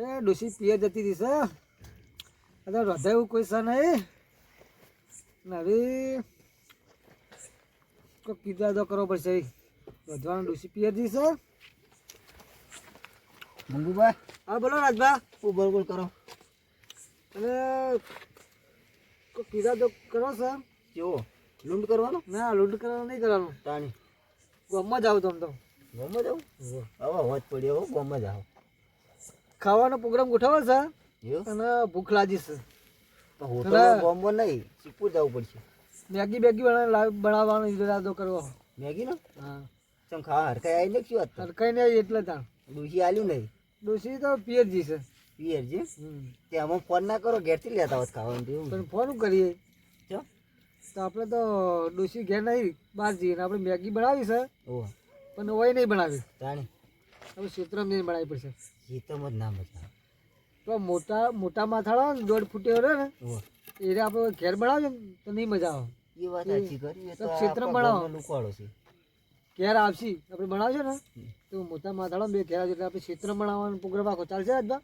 એ ડોસી પિયર જતી છે. અત્યારે રધા એવું કોઈ છે નહીં ને હવે કોઈ કીધા તો કરવો પડશે. વધવાનું ડોસી પિયર છે. મંગુભાઈ હા બોલો રાજભા. હું બોલ બોલ કરો. અને કીધા તો કરો સર કેવો? લૂંટ કરવાનો? ના લૂંટ કરવાનું નહીં કરવાનું. તાણી. જ જાવ તમ તો. ગમે જાવ હવે હોજ પડ્યો હો જ જાવ ખાવાનો પ્રોગ્રામ ગોઠવો છે. અને ભૂખ લાગી છે. હોટલ બોમ્બો નહીં સિપુર જવું પડશે. મેગી બેગી બનાવવાનો ઈરાદો કરવો. મેગી નો હા. ચમ ખાવા હરકાઈ આવી ને શું વાત હરકાઈ કઈ નહીં એટલે તાણ. ડૂસી આલ્યું નહીં? ડોસી તો પિયરજી છે. પિયરજી? તે અમે ફોન ના કરો ઘેરથી લેતા હોત ખાવાનું પણ ફોન કરીએ? ચો. તો આપણે તો ડોસી ઘેર નહીં બહાર જઈએ ને આપણે મેગી બનાવી છે. પણ ઓય નહીં બનાવી. જાણે હવે સૂત્ર નહીં બનાવી પડશે. એ જ ના મજા આવે. તો મોટા મોટા માથાળા ને દોઢ ફૂટે રહે ને એ આપણે ઘેર બનાવીએ ને તો નહીં મજા આવે. એ વાત સાચી કરી તો ક્ષેત્ર બનાવો. લુકવાડો છે. ઘેર આવશી આપણે બનાવશે ને તો મોટા માથાળા બે ઘેર એટલે આપણે ક્ષેત્ર બનાવવાનો પ્રોગ્રામ આખો ચાલશે આજમાં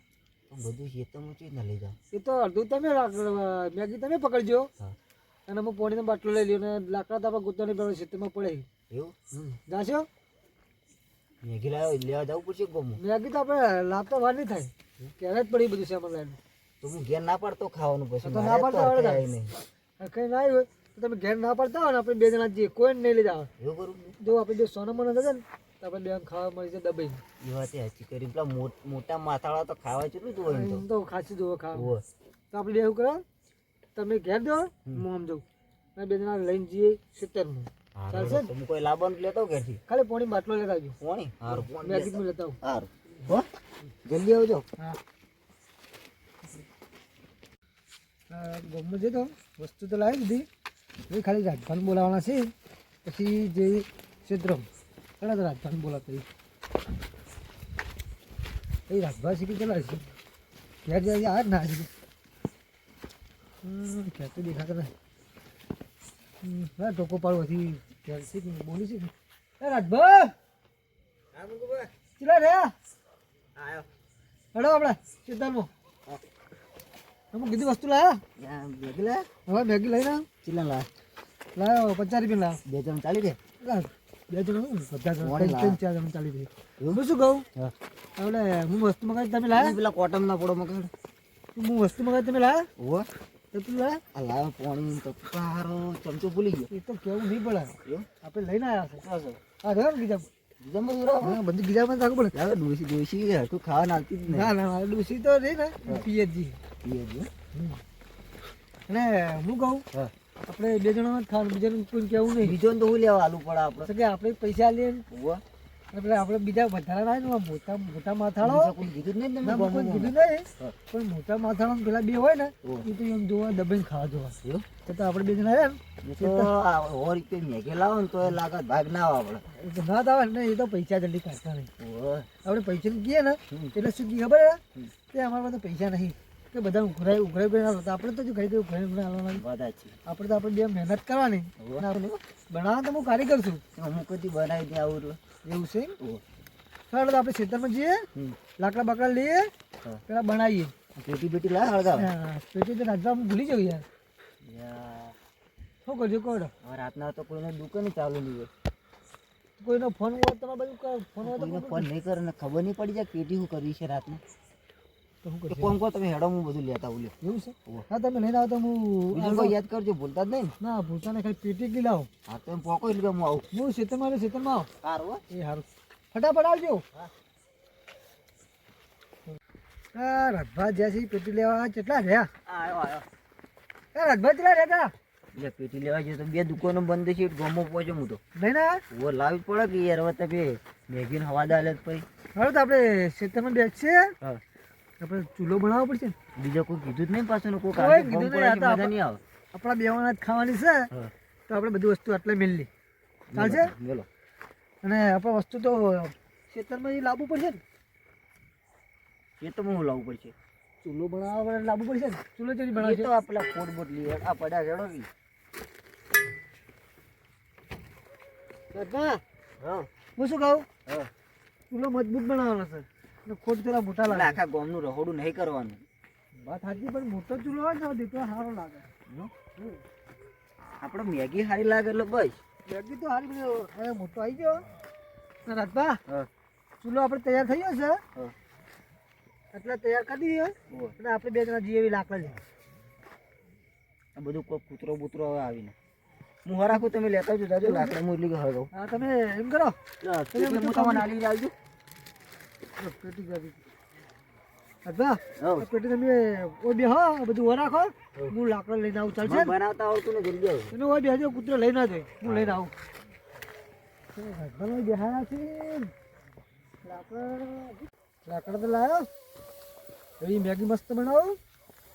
બધું ખેતરમાં ચીજ ના લઈ જાવ એ તો અડધું તમે મેગી તમે પકડજો. અને હું પોણીનો બાટલો લઈ લ્યો ને લાકડા તો આપણે ગોતવાની પડે ક્ષેત્રમાં પડે. એવું? જાશો? મેગી લાવ્યો લેવા જવું પડશે ગમો? મેગી તો આપણે લાવતા વાર નહીં થાય. ક્યારે જ પડી બધું સામાન લઈને. તો હું ઘેર ના પાડતો ખાવાનું પછી તો ના પાડતા થાય આવડે નહીં કંઈ ના આવ્યું તમે ઘેર ના પડતા હોય ને આપણે બે જણા જઈએ કોઈ નહીં લઈ જાવ એવું કરું જો આપણે બે સોના મને થશે ને આપણે બે ખાવા મળી જાય દબાઈ. એ વાત સાચી કરી. પેલા મોટ- મોટા માથાળા તો ખાવા જેટલું જ હોય તો. ખાસી જોવો ખાવા તો આપણે બે એવું કરો તમે ઘેર દો હું આમ જાઉં. બે જણા લઈને જઈએ સિત્તેરમાં. ચાલશે તો કોઈ લાવવાનું લેતો ઘેરથી ખાલી પાણી બાટલો લેતા આવજો. પોણી? હારું પોણી મેગી હું લેતા આવું. હારું. હો? જલ્દી આવજો. હા. ગમમાં જતો વસ્તુ તો લાવી દીધી. એ ખાલી રાજભાન બોલાવવાના છે. પછી જે ક્ષેત્રમ તો રાજભાન બોલાવતો એ રાજભા શીખી ચલાવે છે ઘેર જાય આ જ ના છે ઘેર તો દેખાતા નથી ના ટોકો પાડવાથી છે કે બોલી છે એ રાજભા! હા મંગુભાઈ ચલા રે! આયો. હેડો આપણે ક્ષેત્રમાં અમુક કીધી વસ્તુ લાયા? ભેગી લાયા. હવે મેગી લઈ ના ચીલા લા લાયો પચાસ રૂપિયા લાવ બે જણ ચાલી દે. બે જણ પચાસ ત્રણ ચાર જણ ચાલી એવું? હું શું કહું? આપણે હું વસ્તુ મગાવી તમે લાયા? પેલા કોટન ના પડો મગાડ હું વસ્તુ મગાવી તમે લાયા? ઓહો લાવ પોણી તો હારો ચમચો ભૂલી ગયો. એ તો કેવું નહીં પડે આપણે લઈને આવ્યા છે. હા રહ્યો ને બીજા બધું હા બધું રાખવું પડે. લાવ ડોસી ડોસી હરખું ખાવા નાખતી જ ના ના મારે તો ને. પીએચજી પીએ અને હું કહું આપણે બે જણા ખાવાનું બીજાનું કોઈ કેવું નહીં. બીજો તો હું લેવા આલુ પડે આપણે. કે આપણે પૈસા લઈએ ને. એટલે આપણે બીજા વધારા ના ને મોટા મોટા માથાળો. કોઈ કીધું નહીં તમે કોઈ કીધું નહીં. પણ મોટા માથાળા પેલા બે હોય ને એ તો એમ જોવા દબાઈ ખાવા જોવા? તો તો આપણે બે જણા ને એ તો આ સો મેઘે લાવો ને તો એ લાગત ભાગ ના આવે આપણે. ના થાય આવે ને એ તો પૈસા જલ્દી કાઢતા નહીં. આપણે પૈસા કહીએ ને એટલે શું ખબર છે? કે અમારા પાસે પૈસા નહીં. કે બધા ઉઘરાય ઉઘરાય આલો તો આપણે તો ઘરે ઘરે ઉઘરાય ઉઘરાઈ આલવાના બધા છે આપણે તો આપણે બે મહેનત કરવાની. બનાવવા તો હું કારીગર છું. હું કદી બનાવી દે આવું. એવું છે. ચાલો તો આપણે ખેતરમાં જઈએ. લાકડા બાકડા લઈએ. પેલા બનાવીએ. પેટી બેટી લા હળગાવ. પેટી તો રાજા ભૂલી જવું યાર. શું કરજો કહો રાતના તો કોઈને દુકાન ચાલુ નહીં હોય. કોઈનો ફોન હોય તમારે બધું ફોન હોય તો ફોન નહીં કરે ને ખબર નહીં પડી જાય પેટી શું કરવી છે રાતનું. તો શું તો કરશે કોમ કહો તમે હેડો હું બધું લેતા આવું એવું છે? હા તમે લઈને આવો તો હું બીજું યાદ કરજો ભૂલતા જ નહીં. ને ના ભૂતાને ખાલી પેટી લાવો. હા તો પોકો એટલે હું આવું. હું ખેતરમાં આવું ખેતરમાં આવો. સારું એ સારું ફટાફટ આવજો. હા. આ જ્યાં છે પેટી લેવા કેટલા રહ્યા કેટલા એટલે પેટી લેવા જઈએ તો બે દુકાનો બંધ છે ગમો પહોંચો હું તો. લાવી આવ્યા? ઓ પડે કે યાર હવે તમે મેગીને હવા દાલે પછી હવે તો આપણે ખેતરમાં બેસશે હા. આપણે ચૂલો બનાવવો પડશે બીજો કોઈ કીધું જ નહીં પાછું કોઈ કોઈ કીધું નહીં, પડે આ તો મજા નહીં આવે. આપણા બેવાના જ ખાવાની છે. તો આપણે બધી વસ્તુ આટલે મેળવી ચાલશે? બોલો અને આપણે વસ્તુ તો ખેતરમાં લાવવું પડશે ને? તો હું લાવવું પડશે. ચૂલો બનાવવા માટે લાવવું પડશે ને? ચૂલો એ બનાવશે તો આપણે ફોડ બોટ લઈએ આ પડ્યા રેડો હા. હું શું કહું? હા. ચૂલો મજબૂત બનાવવાનો છે. ખોટ પેલા મોટા લાગે. આખા ગામનું રહોડું નહીં કરવાનું. વાત સાચી પણ મોટો ચૂલો હોય ને દીકરો સારો લાગે? આપણે મેગી સારી લાગે એટલે બસ. મેગી તો સારી હવે મોટો આવી ગયો. રાજભા ચૂલો આપણે તૈયાર થઈ ગયો છે. એટલે તૈયાર કરી દીધો. અને આપણે બે જણા જઈએ એવી લાકડા લઈએ આ બધું કોઈ કૂતરો બૂતરો હવે આવીને. હું હરાખું તમે લેતા જાજો લાકડા હું એટલી હા તમે એમ કરો. તમે હું તમને આલી આવજો પેટી પેટી તમે ઓ બે હો બધું રાખો. હું. લાકડા લઈને આવું ચાલશે બનાવતા આવતું ને જલ્દી આવો ઓય બેસજો કૂતરો લઈને આવજો. હું લઈને આવું. રાજભાનો બેહાડા છે લાકડા લાકડા તો લાવ્યો એવી મેગી મસ્ત બનાવો.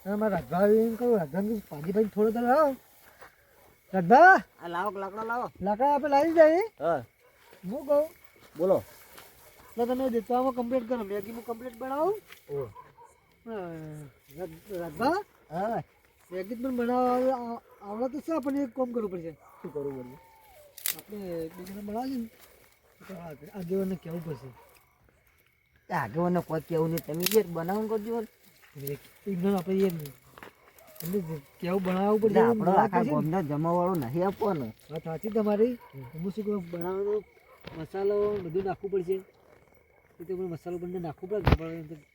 અને મારા રાજભા એમ કહું રાજભાને પાણી પાણી થોડો તો લાવો. રાજભા આ લાવો લાકડા લાવો? લાકડા આપણે લાવી જાય. હા. હું કહું બોલો. તો તમે દેતવામાં કમ્પ્લીટ કરો. મેગીમાં કમ્પ્લીટ બનાવો. અ, હા મેગી પણ બનાવવા આવ- આવડે તો છે આપણને એક કામ કરવું પડશે. શું કરવું પડશે? આપણે બીજાને બનાવીએ ને તો આ- આગેવાનને કહેવું પડશે. આગેવાને કોઈ કેવું નહીં. તમે એક બનાવવાનું કરજો એકદમ આપણે એ કેવું બનાવવું પડશે આપણો આખા જમાવાળો નહીં આપવાનો. વાત સાચી તમારી. હું શું કહું બનાવવાનો મસાલો બધું નાખવું પડશે. તો પણ મસાલો બંને નાખવું પડે તો-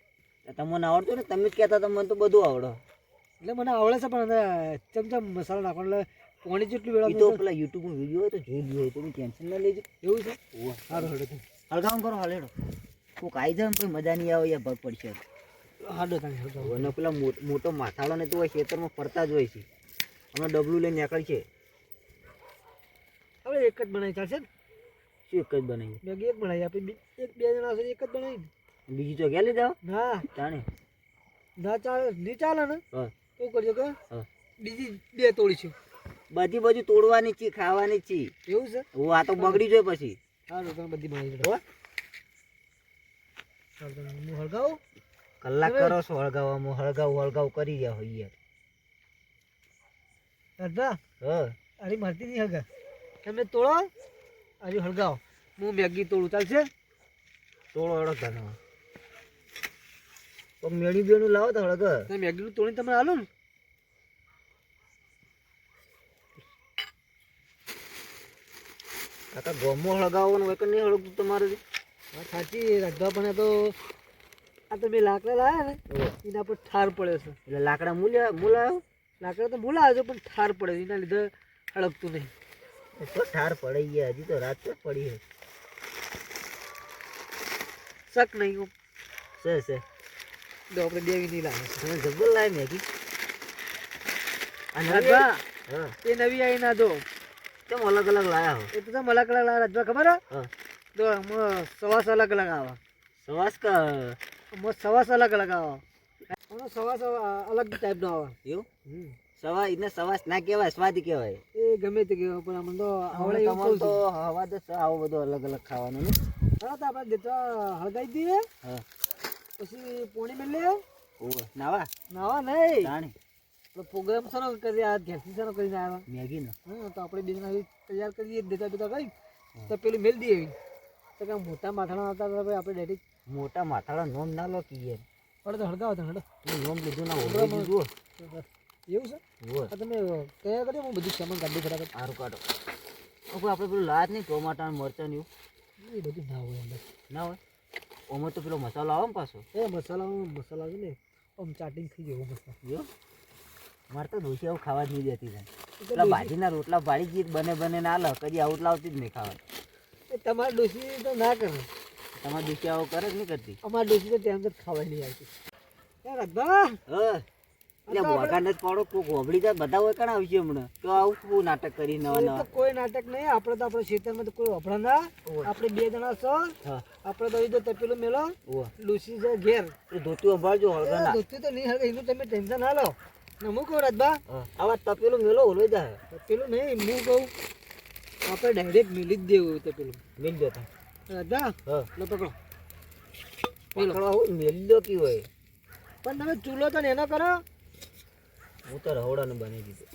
તો તમને આવડતું ને તમે જ કહેતા હતા મને તો બધું આવડે. એટલે મને આવડે છે પણ ચમચમ મસાલો નાખવાનો એટલે પાણી જેટલું વેળા તો પેલા યુટ્યુબમાં વીડિયો હોય તો જોઈ લઈએ તમે ટેન્શન ના લેજો. એવું છે? સારું હેડો તમે હળગામ કરો હાલ હેડો કોક આવી જાય કોઈ મજા નહીં આવે યા ભગ પડશે. હાડો તમે હેડો અને પેલા મોટો માથાળો ને તો હોય ખેતરમાં ફરતા જ હોય છે. હમણાં ડબલું લઈને નીકળશે છે. આપણે એક જ બનાવી ચાલશે ને? શું એક જ બનાવી મેં એક બનાવી આપણે એક બે જણા છે એક જ બનાવી બીજી તો ક્યાં લીધા? ના. જાણે ના ચાલે નહીં ચાલે ને? તો કરજો કે બીજી બે તોડીશું બધી બધી તોડવાની છે ખાવાની છે. એવું છે? હું આ તો બગડી જાય પછી. સારું તમે બધી બનાવી? દો હું. હળગાવું. કલાક કરો છો હળગાવવામાં હળગાવ હળગાવ કરી ગયા હોય યાર. દાદા હા. અરે મારતી નહીં હળગા તમે તોડો. અરે હળગાવો. હું મેગી તોડું. ચાલશે? તોડો હળો તને તો મેળી બેણું લાવો તો હળગ. તમે મેગીનું તોડીને તમે હાલો ને. કાકા ગોમો હળગાવવાનું હોય કે નહીં હળગતું તમારે? સાચી રાધવા પણ તો આ તો મેં લાકડા લાવ્યા ને એના પર ઠાર પડે છે. એટલે લાકડા મૂલ્યા મૂલાયો લાકડા તો આવજો પણ ઠાર પડે છે. એના લીધે હળગતું નહીં. તો ઠાર પડી ગયા હજી તો રાત પડી હે? શક નહીં હું. છે છે. તો આપણે દેવી નહીં લાવે તમે જબ્બર ને હજી. અને હા. એ નવી આવી ના દો કેમ અલગ અલગ લાયા હો? એ તો તમે અલગ અલગ લાવ્યા રાધવા ખબર હે? હા. તો સવાસ અલગ અલગ આવે. સવાસ કા સવાસ અલગ અલગ આવે. સવાસ અલગ ટાઈપનો આવે. એવું? હમ. સવા ઇને સવાસ ના કહેવાય સ્વાદ કહેવાય. એ ગમે તે કહેવાય પણ આમાં તો આવડે એવું તો હવા દસ આવો બધો અલગ અલગ ખાવાનો ને. હા તો આપણે દેતા હળગાઈ દઈએ. હા. પછી પોણી મેલે ઓવે નાવા? નાવા નહીં. જાણે તો પ્રોગ્રામ સરો કરી આ ઘેરથી કરી કરીને આવ્યા મેગી નો? હા તો આપણે બીજા તૈયાર કરીએ દેતા બેતા કઈ તો પેલું મેલ દઈએ તો કે મોટા માથાણા હતા ભાઈ આપણે ડેડી મોટા માથાણા નોમ ના લો કીએ. પણ તો હળગાવો તો હળો નોમ લીધું ના હોય એવું છે? આ તમે તૈયાર કર્યો? હું બધું સામાન કાઢી ફટાફટ સારું કાઢો. હવે આપણે પેલું લાત નહીં ટોમાટા મરચાં એવું? એ બધું ના હોય અંદર. ના હોય? ઓમાં તો પેલો મસાલો આવે ને પાછો? એ મસાલા મસાલા છે ને આમ ચાટિંગ થઈ ગયું મસ્ત જો મારે તો દોશી આવું ખાવા જ નહીં દેતી થાય પેલા ભાજીના રોટલા ભાડી ગીત બને બને ના લો કદી આવું લાવતી જ નહીં ખાવા. તમારે તમારી ડોસી તો ના કરે. તમારે દોશી આવું કરે જ નહીં કરતી. અમારે ડોસી તો ટાઈમ જ ખાવા નહીં આવતી. એ રાધા હા. એટલે વગાડને જ પાડો કોક હોબળી જાય બધા હોય કણ આવશે હમણાં. તો આવું શું નાટક કરી નવા નવા કોઈ નાટક નહીં આપણે તો આપણે ખેતરમાં તો કોઈ વપરા ના. આપણે બે જણા છો આપણે તો એ તપેલું મેલો ડોસી છે ઘેર. એ ધોતી સંભાળજો હળગા ના દોસ્તી તો નહીં હવે એનું તમે ટેન્શન ના લો. ને હું કહું રાજબા આવા તપેલું મેલો ઓલો જાય તપેલું નહીં હું કહું આપણે ડાયરેક્ટ મિલી જ દેવું તપેલું. મિલ જતા. રાજબા હા. લો પકડો. હોય કી હોય. પણ તમે ચૂલો તો એનો કરો. હું તો રહોડાને બની દીધું.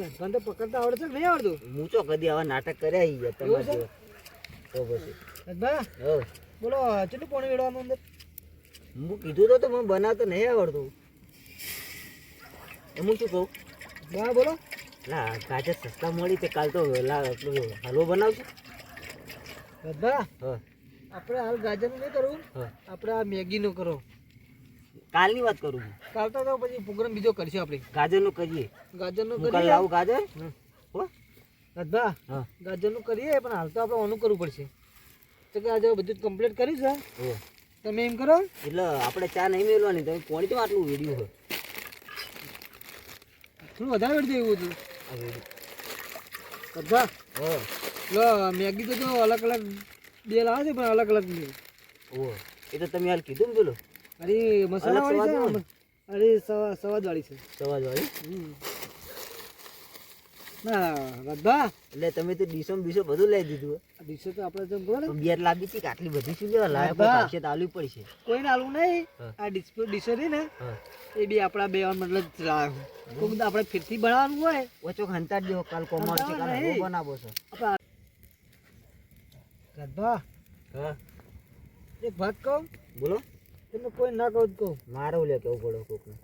રાજભાન તો પકડતા આવડે છે નહીં આવડતું? હું તો કદી આવા નાટક કર્યા ઈ ગયા તમારે. તો પછી. બોલો કેટલું પાણી વેડવાનું અંદર? હું કીધું તો મને બનાવતો નહીં આવડતું. એમ હું શું કહું? બા બોલો. ના ગાજર સસ્તા મળી તે કાલ તો લા એટલું હલવો બનાવજો. બધા આપણે હાલ ગાજરનું નહીં કરવું. આપણે આ મેગીનું કરો. કાલની વાત કરું છું. કાલ તો પછી પ્રોગ્રામ બીજો કરશું આપણે. ગાજરનું કરીએ. ગાજરનું કરીએ. લાવું ગાજર. હો? હા. ગાજરનું કરીએ પણ હાલ તો આપણે ઓનું કરવું પડશે. તો કે આજે બધું કમ્પ્લીટ કર્યું છે? હો. તમે એમ કરો? એટલે આપણે ચા નહીં મેળવાની તમે કોણી તો આટલું વેડ્યું હોય. થોડું વધારે વેડી એવું હતું બધા લો મેગી તો જો અલગ અલગ બે લાવે છે પણ અલગ અલગ નહીં. ઓ એ તો તમે હાલ કીધું ને પેલું અરે મસાલા વાળી છે અરે સવાદ વાળી છે. સવાદ વાળી. ના એટલે તમે તો બીસો બધું લઈ દીધું હોય. તો આપણે જેમ કહો ને? લાગી હતી કે આટલી બધી શું લેવા લાવે બાબા. તો આલવી પડશે. કોઈને આલવું નહીં. આ ડિસ્પો ડીશો રહી ને એ બી આપણા બે મતલબ આપણે ફીરથી બનાવવાનું હોય. ઓછો ખંતા દેવો કાલ કોમર્સ છે કાલ બનાવો છો. આપણે હા. એક વાત કહું? બોલો. તમે કોઈ ના કહું તો કહું મારે લે કેવું પડે કોકને.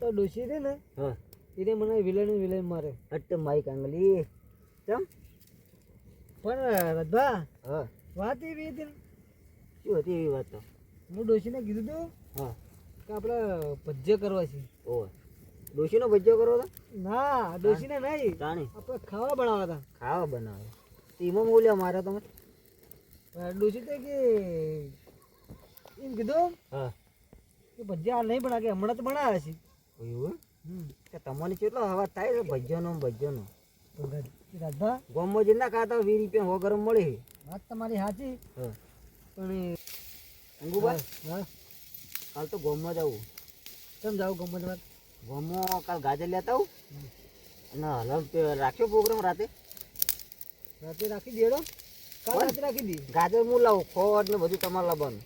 તો ડોસી રે ને હા. એને મને વિલન વિલન મારે. અટ માઈક આંગલી ચમ? પણ ગધા હા. વાત એવી હતી શું હતી એવી વાત તો? હું ડોસીને કીધું તું હા. કે આપણે ભજ્ય કરવા છે. ઓ. ડોશીનો ભજ્યો કરો તો? ના ડોસીને નહીં. જાણી આપણે ખાવા બનાવવા હતા. ખાવા બનાવે તો એમાં બોલ્યા મારે તમે ડોશી તો કે એમ કીધું હા. કે ભજીયા નહીં બનાવે કે હમણાં તો બનાવે છે. એવું કે તમને કેટલો અવાજ થાય છે ભજીયાનો ભજીયાનો? દાદા ગોમો ગોમમાં જે ના ખાતા વીસ રૂપિયા હો ગરમ મળે વાત તમારી સાચી. પણ અંગુભાઈ હા કાલ તો ગોમમાં જવું કેમ જાવ ગમત જવા ગોમમાં કાલ ગાજર લેતા આવું. અને હલમ રાખ્યો પ્રોગ્રામ રાતે? રાતે રાખી દેડો. કાલ રાતે રાખી દી. ગાજર હું લાવું ખોટ ને બધું તમારે લાવવાનું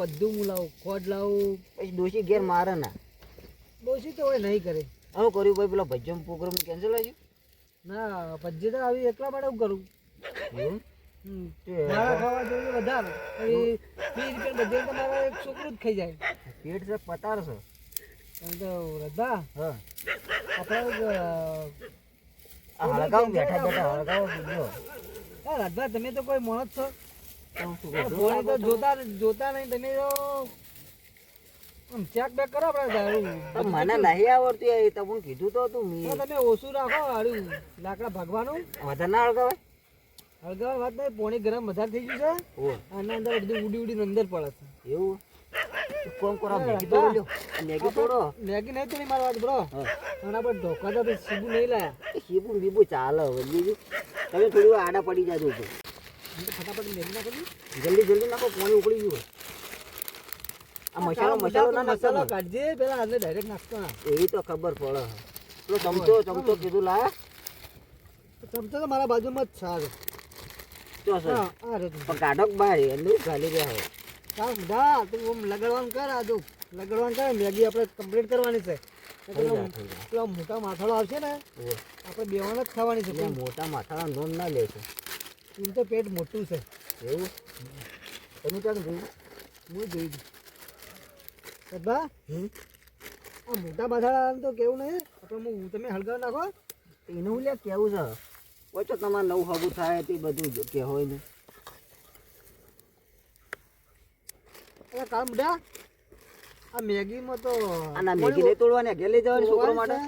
બધું હું લાવું ખોટ લાવું. પછી ડોશી ઘેર મારે ના. ડોસી તો હોય નહીં કરે. હું કર્યું ભાઈ પેલા ભજ્જમ પ્રોગ્રામ કેન્સલ આવ્યું ના ભજી તો આવી એકલા માટે હું કરું. મારા ખાવા જોઈએ વધારે. પછી રૂપિયા બધે તો એક છોકરું જ ખાઈ જાય. પેટ છે પતાર છે. એમ તો રધા હા. આપણે હળગાવ બેઠા બેઠા હળગાવ બીજો તમે તો કોઈ મોણસ છો. તો શું આ કરું? ફોન તો જોતા જોતા નહીં તમે ચેક બેક કરો આપણે મને નહીં આવડતું એ તો કીધું તો હતું તમે ઓછું રાખો હારું. લાકડા ભાગવાનું. વધારે ના હળગાવાય? હળગાવાની વાત નહીં પોણી ગરમ વધારે થઈ ગયું છે. આના અંદર બધું ઉડી ઉડીને અંદર પડે છે. એવું? કોમ કરો મેગી. લ્યો. મેગી તોડો. મેગી નહીં તોડી મારી વાત બરો. અને ઢોકા તો આપણે નહીં લાયા. શીબું બીબું ચાલે હવે તમે થોડું આડા પડી જાજો તો ફટાફટ મેગી ના કરી જલ્દી જલ્દી નાખો પાણી ઉકળી ગયું આ મસાલો મસાલો ના મસાલો. કાઢજે પેલા આજે ડાયરેક્ટ નાખતો ના. એવી તો ખબર પડે. પેલો ચમચો ચમચો કીધું લા ચમચો તો મારા બાજુમાં જ ચો સર. પણ કાઢો બહાર એનું ખાલી રહ્યા હોય. ચાલ બધા તું આમ લગાડવાનું કર આજુ. લગાડવાનું કર મેગી આપણે કમ્પ્લીટ કરવાની છે. પેલો મોટા માથાળો આવશે ને આપડે આપણે બેવાના જ ખાવાની છે મોટા માથાળા નોંધ ના લે છે. એમ તો પેટ મોટું છે. એવું? તમે ક્યાં જોયું હું જોઈ દઉં આ મોટા માથાળા તો કેવું નહીં? આપણે હું તમે હળગાવ નાખો. એનું લે કેવું છે? ઓછો તમારે નવું હગું થાય તે બધું કે હોય ને. અરે કામ બધા આ મેગીમાં તો આના મેગી નહીં તોડવાની ને લઈ જવાની છોકરો માટે?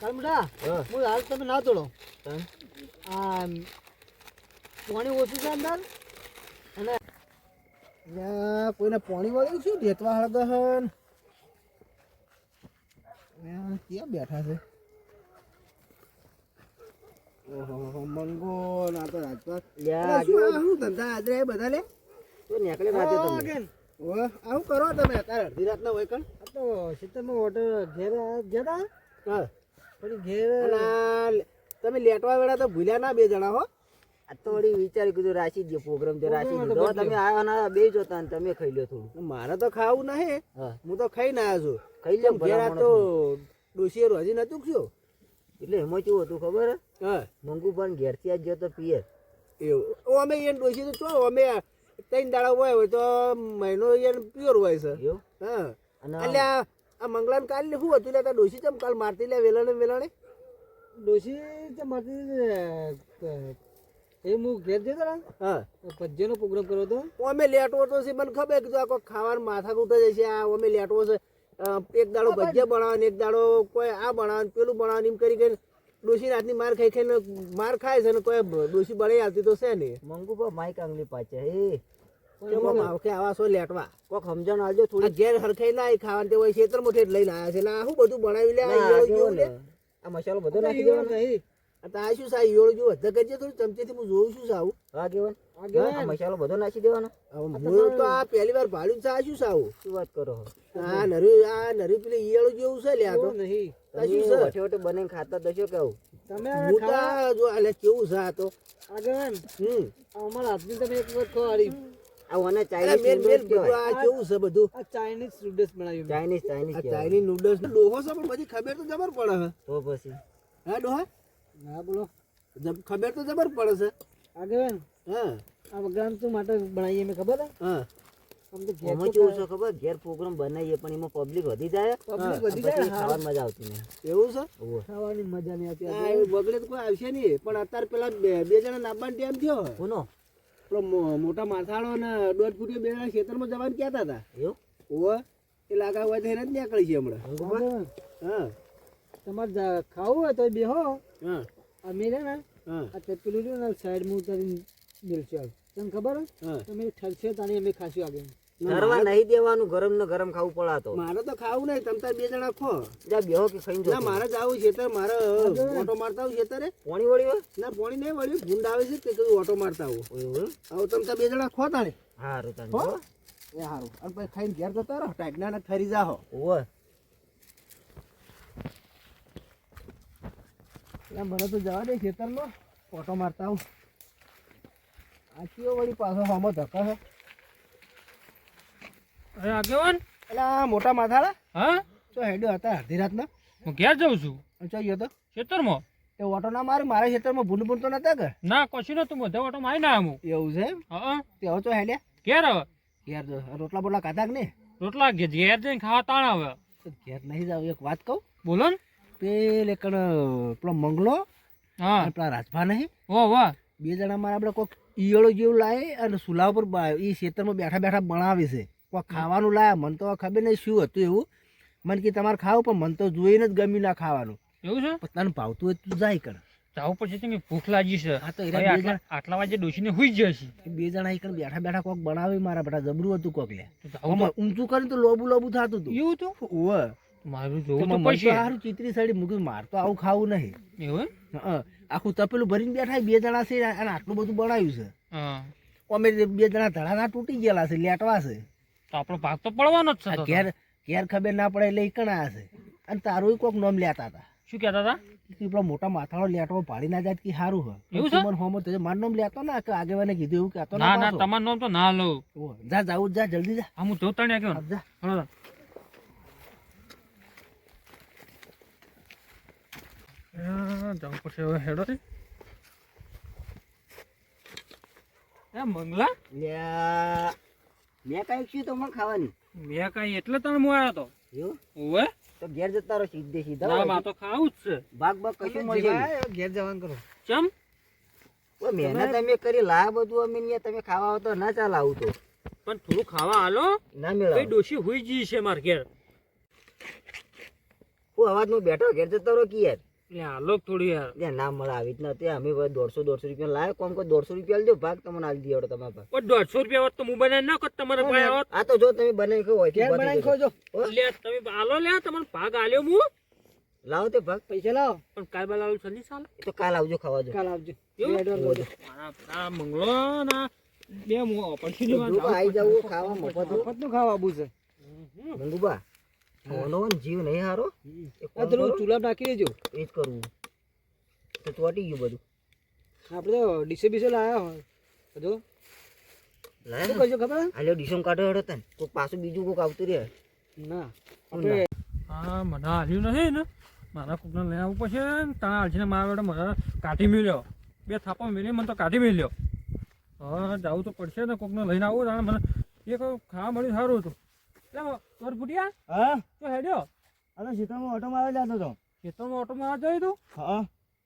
કાલ બધા હું. હાલ તમે ના તોડો. આ પાણી ઓછું છે અંદર અને કોઈને પાણી વાળું છે ભેતવા હળગહન? ક્યાં બેઠા છે? ઓહો મંગો ના તો રાજપાલ શું આ શું ધંધા આદરે બધા લે? તો નીકળે રાતે તમે આવું કરો તમે અત્યારે અડધી રાતના હોય કણ. તો ખેતરમાં ઓટો ઘેર હા. પણ ઘેર તમે લેટવા વેળા તો ભૂલ્યા ના બે જણા હો. આ તો વળી વિચારી કીધું રાશી જ પ્રોગ્રામ જે રાશી Program દીધો તમે આવ્યા ના બે જોતા ને તમે ખાઈ લો થોડું. મારે તો ખાવું નહીં. હું. તો ખાઈને આવ્યો છું. ખાઈ લે તો. ડોશિયર હજી નતું શું એટલે એમાં કેવું હતું ખબર? હે? મંગુ પણ ઘેરથી આજ ગયો તો પિયર. એવું. અમે એ ડોસી તો ચો અમે ત્રણ દાડા હોય હોય તો મહિનો પ્યોર હોય છે. એવું? હા. અને એટલે આ આ મંગળાન કાલ શું હતું? એટલે ડોસી ડોશી ચમ કાલ મારતી લે વેલાણે વેલાણે? ડોસી તો મારતી એ હું ઘેર જતો ને હા. પજ્જેનો પ્રોગ્રામ કર્યો હતો. અમે લેટવો તો છે મને ખબર કે આ ખાવાનું માથા તૂટે જશે આ અમે લેટવો છે. એક દાડો ભજીયા બનાવવાનું એક દાડો કોઈ આ બનાવવાનું પેલું બનાવવાનું એમ કરી કરીને ડોશી રાતની માર ખાઈ ખાઈને માર ખાય છે ને કોઈ ડોશી બળી આવતી તો છે નહીં મંગુબા માઈક આંગલી પાછે હે. કે આવા છો લેટવા? કોક સમજણ આવજો થોડી ઘેર હરખાઈ ના ખાવાનું તે હોય ખેતર જ લઈને આવ્યા છે. એટલે આ શું બધું બનાવી લે આ ના, ને? મસાલો બધો નાખી દેવાનો. નહીં. આ શું સા ઈયળો જો વધે કરજે થોડું ચમચેથી હું જોઉં છું સાવ હા કેવન? આગળ આ મસાલો બધો નાખી દેવાનો. હું તો આ પહેલી વાર ભાડ્યું છે આ શું સાવ શું વાત કરો આ નરી આ નરી પેલી ઈયળો જેવું છે લ્યા તો. નહીં. શું છે? વઠે વઠે બનાવીને ખાતા દશો કેવું તમે હું તો જો એટલે કેવું છે આ તો? આગળ હમ. અમારા હાથની તમે એક વખત ખવાડી આ ચાઇનીઝ નૂડલ્સ બધું આ કેવું છે બધું? આ ચાઇનીઝ નૂડલ્સ બનાવ્યું. ચાઇનીઝ ચાઇનીઝ આ ચાઇનીઝ નૂડલ્સ ડોહો છે પણ બધી ખબર તો જબર પડે હે તો પછી? હા ડોહા? હા બોલો. ખબર તો જબર પડે છે. આગળ હા. આ પ્રોગ્રામ શું માટે બનાવીએ મેં ખબર હે. હા તો કેવું છે ખબર? ઘેર પ્રોગ્રામ બનાવીએ પણ એમાં પબ્લિક વધી જાય. પબ્લિક વધી જાય ખાવાની મજા આવતી નહીં. એવું છે. ખાવાની મજા નહીં આવતી. એવું બગડે તો કોઈ આવશે નહીં. પણ અત્યારે પેલા બે બે જણા નાખવાનો ટાઈમ થયો. કોનો? પેલો મો- મોટા માથાળો ને દોઢ ફૂટીઓ બે જણા ખેતરમાં જવાનું કહેતા હતા. એવું? ઓવે એ લાગા હોય તો એને જ નીકળી છે હમણાં હા. તમારે ખાવું હોય તો બેહો. હા અમે છે ને આ પેલું રહ્યું ને સાઈડમાં ઉતારીને મિલશે તને ખબર હે? હા. તમે ઠરશે તાણી અમે ખાસી આગળ ધરવા નહીં દેવાનું ગરમ ને ગરમ ખાવું પડાતો. મારે તો ખાવું નહીં તમે તાર બે જણા ખો. જા બેહો કે ખાઈને જો ના મારે જ આવું તાર મારે ઓટો મારતા આવું ખેતરે પાણી વળ્યો હોય? ના પાણી નહીં વળ્યું. ગુંડ આવે છે તે કીધું ઓટો મારતા આવું. આવું તમ તાર બે જણા ખો તાણે. હારું હો? એ સારું અને પછી ખાઈને ઘેર જતા રહો ટાઈટના ને ઠરી જાહો. ઓવે મને તો જવા દે ખેતરમાં. ફોટો મારતા આવું. આ કયો વળી પાછો હમો ધક્કા છે? અરે આગેવાન એટલે મોટા માથાળા? હા? તો હેડ્યો હતા અડધી રાતના. હું ઘેર જાઉં છું. ચો ગયો તો? ખેતરમાં? એ ઓટો ના મારે મારા ખેતરમાં ભૂંડ ભૂંડ તો નતા કે? ના કશું નતું. બધે ઓટો મારી ના આવું એવું છે હા તે હવે તો હેડ્યા? ઘેર હવે? ઘેર રોટલા બોટલા ખાધા કે નહીં? રોટલા ઘેર જઈને ખાવા તાણ આવે. તો ઘેર નહીં જાવ એક વાત કહું. બોલો ને. પેલે કણ પેલો મંગલો હા. પેલા રાજભા નહીં ઓ વાહ. બે જણા મારા આપણે કોઈક ઈયળો જેવું લાવે અને સુલા ઉપર એ ખેતરમાં બેઠા બેઠા બનાવે છે. કોઈ ખાવાનું લાયા મને તો ખબર નહીં શું હતું એવું. મને કે તમારે ખાવું પણ મને તો જોઈને જ ગમ્યું ના ખાવાનું. એવું છે? તને ભાવતું હોય તું જાય કણ. જાવ પછી તમે ભૂખ લાગી છે. હા તો આટલા વાગે ડોસીને હુઈ જશે. બે જણા એક બેઠા બેઠા કોક બનાવે મારા બેટા જબરું હતું કોક લે ઊંચું કરીને તો લોબુ લોબુ થતું હતું. એવું તો ઓવે મારું જોવું તો પછી સારું ચિત્રી સાડી મૂક્યું માર તો આવું ખાવું નહીં. એવું આખું તપેલું ભરીને બેઠા બે જણા છે અને આટલું બધું બનાવ્યું છે. અમે બે જણા ધડાના તૂટી ગયેલા છે લેટવા છે. તો આપણો ભાગ તો પડવાનો જ છે ઘેર ઘેર ખબર ના પડે એટલે કણા હશે અને તારું કોક નોમ લેતા હતા. શું કહેતા હતા? પેલો મોટા માથાળો લેટવો પાડી ના જાય કે સારું હોય એવું છે? મને હોમો તો મારું નામ લેતો ના કે આગેવાને કીધું એવું કહેતો ના ના. નામ તો ના લઉં. જા જાવું જા જલ્દી જા. હું જોતા જા. જવું પડશે હવે હેડો રે એ મંગલા? મેં કાંઈ શું તમને ખાવાની? મેં કઈ એટલે તને આવ્યો તો? ઓવે તો ઘેર જતા રહો સીધે સીધા. ના માં તો ખાવું જ છે. ભાગ ભાગ કશું નહીં. ઘેર જવાનું કરો. ચમ? ઓય મહેનત અમે કરી લા બધું અમે તમે ખાવા આવો તો ના ચાલ આવું તો. પણ થોડું ખાવા હાલો. ના કઈ મેળાવ ડોશી હુઈ જી છે માર ઘેર. હું અવાજ નો બેઠો ઘેર જતા રહો કે યાર. હાલો થોડી યાર. ત્યાં ના મળે આવી રીતના તે અમે ભાઈ દોઢસો દોઢસો રૂપિયા લાવ્યો કોમ કોઈ દોઢસો રૂપિયા લેજો ભાગ તમને આલી દઈએ હવે તમારા પાસે દોઢસો રૂપિયા હોત તો હું બનાવી નાખો તમારે પાસે હોત. આ તો જો તમે બનાવી ખો હોય ક્યાં બનાવી ખો જો? લે તમે આલો લે તમને ભાગ આલ્યો હું. લાવો તે ભાગ. પૈસા લાવો. પણ કાલ બાલ આવું સંધી સાલ? એ તો કાલ આવજો ખાવા જો કાલ આવજો. આ મંગળો ના બે મો પણ આવી જાવ ખાવા મફત મફતનું. ખાવા આવું છે. મંગુબા મોનો જીવ નહીં હારો. એક આ થોડું ચૂલા નાખી દેજો. એ જ કરવું તો ચોટી ગયું બધું. આપણે તો ડીસે બીસે લાયા હોય. બધું લાયા કરજો ખબર? આલ્યો ડીસમ કાઢો હેડો તને. કોક પાછું બીજું કોઈક આવતું રહે. ના. આપણે હા મને હાલ્યું નહીં ને. મારા કોકને લઈ આવવું પડશે ને. તાણા હાલશે ને મારા બેટા મારા કાઢી મેલ્યો. બે થાપો મેલી મને તો કાઢી મેળ્યો હા જાવું તો પડશે ને કોકને લઈને આવું તાણે મને એક ખાવા મળ્યું સારું હતું. তোর ફૂટિયા હા? તો હેડ્યો. અરે સીતામાં ઓટો મારવા જતો હતો ખેતરમાં ઓટો મારવા જઈ તું? હા.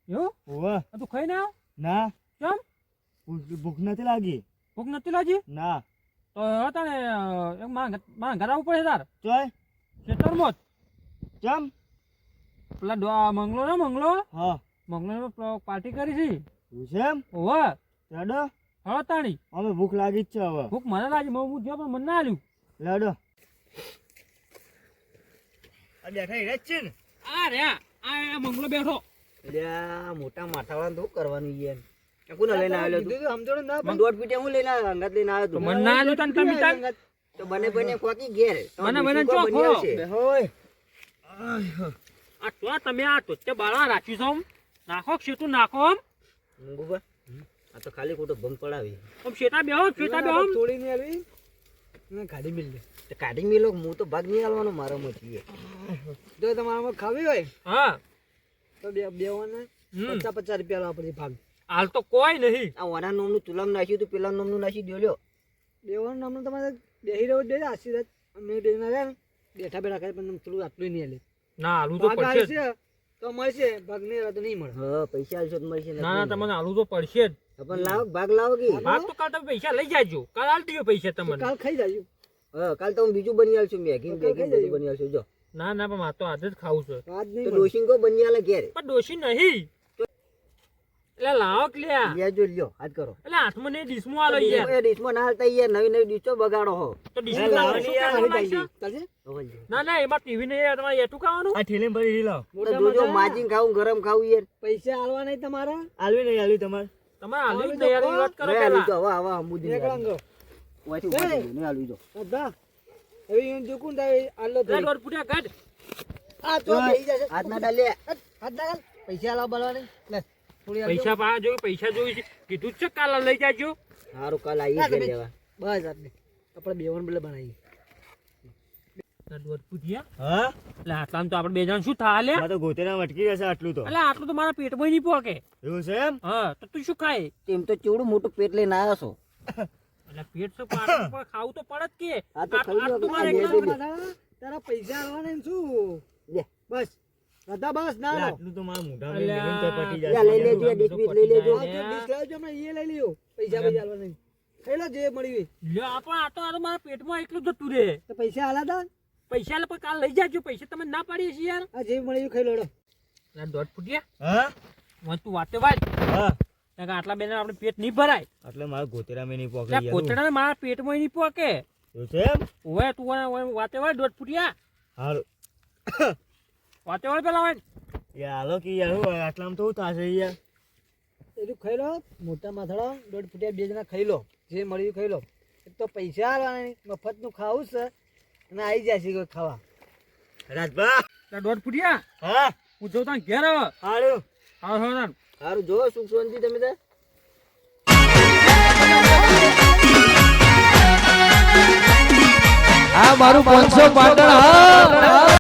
એવું? હોવે. તું ખાઈ ના ના. કેમ? ભૂખ નથી લાગી. ભૂખ નથી લાગી? ના. તો તને એક માં ઘર આવવું પડે તાર. ચોય. ખેતરમાં જ. કેમ? પેલા ડો- મંગલો ને મંગલો? હા. મંગલો પાર્ટી કરી છે. એમ? ઓવે લેડો હા તાણી અમે ભૂખ લાગી જ છે હવે. ભૂખ મને લાગી હું જો પણ મને ના આવ્યું લેડો બેઠા હીરા છે ને? આ રે આ મંગલો બેઠો. અલ્યા મોટા માથાવાળા શું કરવાનું યાર કોને લઈને આવેલો તું? સમજણ ના મને પીટે હું લઈને આવ્યો અંગત લઈને આવ્યો તો તું. મને ના આલ્યું તને તમે તાર? તો બને બને ખોકી ઘેર. બને બને ચો ખો. હોય. આ તો તમે આ તો તે બાળા રાખ્યું છો નાખો શેતું નાખો મંગુબા આ તો ખાલી ખોટો ભંગ પડાવી. આમ શેતા બેહો શેતા બેહો થોડી નહીં આવી. ને મિલ તો કાઢી મિલો હું તો ભાગ નહીં મારો મચી જો તમારામાં ખાવી હોય હા. તો બે બેવાને પચાસ પચાસ રૂપિયા લાવવા ભાગ. હાલ તો કોઈ નહીં. આ વાના નોમનું તુલામ નાખ્યું તું પેલા નોમનું નાખી દ્યો બેવાનું નામનું તમારે બેહી રહ્યો દે આશીર્વાદ. અમે બે ના રહ્યા ને બેઠા બેઠા કરે પણ થોડું આટલું નહીં હાલે. ના આલુ તો પડશે તો મળશે ભાગ નહીં તો નહીં મળે. હા પૈસા આવશે તો મળશે ના ના તમને આલુ તો પડશે જ. પણ લાવો ભાગ લાવો કે ભાગ તો કાલ તમે પૈસા લઈ જાજો. કાલ હાલ દઈએ પૈસા તમને. કાલ ખાઈ જાય હા કાલ તો હું બીજું બની આલશું મેગી મેગી બધું? બની આલશું જો. ના ના પણ મારે તો આજે જ ખાવું છે. આજ નહીં તો ડોશી કો બની આલે ઘેર. પણ ડોશી નહીં. એટલે લાવો કે લ્યા. લેજો લ્યો હાથ કરો. એટલે હાથમાં નહીં ડીશમાં આલો યાર. એ ડીશમાં ના હાલતા યાર નવી નવી ડીશો બગાડો હો. તો ડીશમાં લાવો ના ના એમાં ટીવી નહીં તમારે એટું ખાવાનું? આ ઠેલી ભરી લાવ. જોજો. માજીન ખાવું ગરમ ખાવું યાર. પૈસા આલવા નહીં તમારા? આલવી નહીં આલવી તમારે. તમારે આલુ જ નહીં યાર, એ વાત કરો પેલા. તો હવે હવે હમુદી એક રંગ. ઓયથી ઊભા ગયો, નહીં આલવી બધા હવે એમ જોકું થાય આલો લે, થોડી. દોઢ ફૂટ્યા કાઢ. આ તો થઈ જશે. હાથ ના ડાલે હાથ ના. પૈસા લાવ બોલવા નહીં લે થોડી પૈસા પા જો પૈસા જોઈ છે. કીધું જ છે કાલ લઈ જાજો. સારું કાલ આવીએ ના, લેવા. બસ આટલે આપણે બેવન બલે બનાવીએ. લે, દોઢ ફૂટ્યા હા? એટલે આટલામાં તો આપણે બે જણ શું થા લે? તો ગોતેરા મટકી જશે આટલું તો. એટલે આટલું તો મારા પેટમાં નહીં પોકે. એવું છે એમ? હા તો તું શું ખાય? તેમ તો ચેવડું મોટું પેટ લઈને આવ્યો છો. એટલે પેટ તો ખાવું તો પડે જ કે. આ તો તારા પૈસા આલવા શું? બસ. દાદા બસ ના આટલું તો મારા મોઢા અલ્યા. યા લઈ લેજો ડીશ લઈ લેજો. આ લાવજો હમણાં એ લઈ લ્યો પૈસા પૈસા આલવા નહીં ખાઈ લો જે મળી લે આ પણ આ તો આ તો મારા પેટમાં એકલું જતું રે. તો પૈસા આલા પૈસા લે કાલ લઈ જાજો પૈસા તમે ના પાડીએ છીએ યાર. આ જે મળી ખાઈ લોડો. ના દોઢ ફૂટ્યા હા? મને તું વાતે વાત હા. કારણ કે આટલા બેન આપણે પેટ નહીં ભરાય. એટલે મારા ગોતેરા મે નહીં એટલે પકડી કોતડા મારા પેટમાં નહીં પોકે. એવું છે એમ? તું ઓય- ઓય વાતે વાત દોઢ ફૂટ્યા હાલ વાતે વાત પેલા હોય યાર હાલો કે યાર હું આટલામાં તો હું થશે યાર. એટલું ખાઈ લો મોટા માથડો દોઢ ફૂટિયા બે જણા ખાઈ લો. જે મળ્યું ખાઈ લો. એક તો પૈસા આવવાના મફતનું ખાવું છે. અને આવી જશે કોઈ ખાવા. રાજભા? દોઢ ફૂટ્યા? હા. હું જોઉં તને ઘેર આવે. હારું. હા હા. હારું. જો સુખ શાંતિ તમે તો? આ મારું પાંચસો પાટણ હા.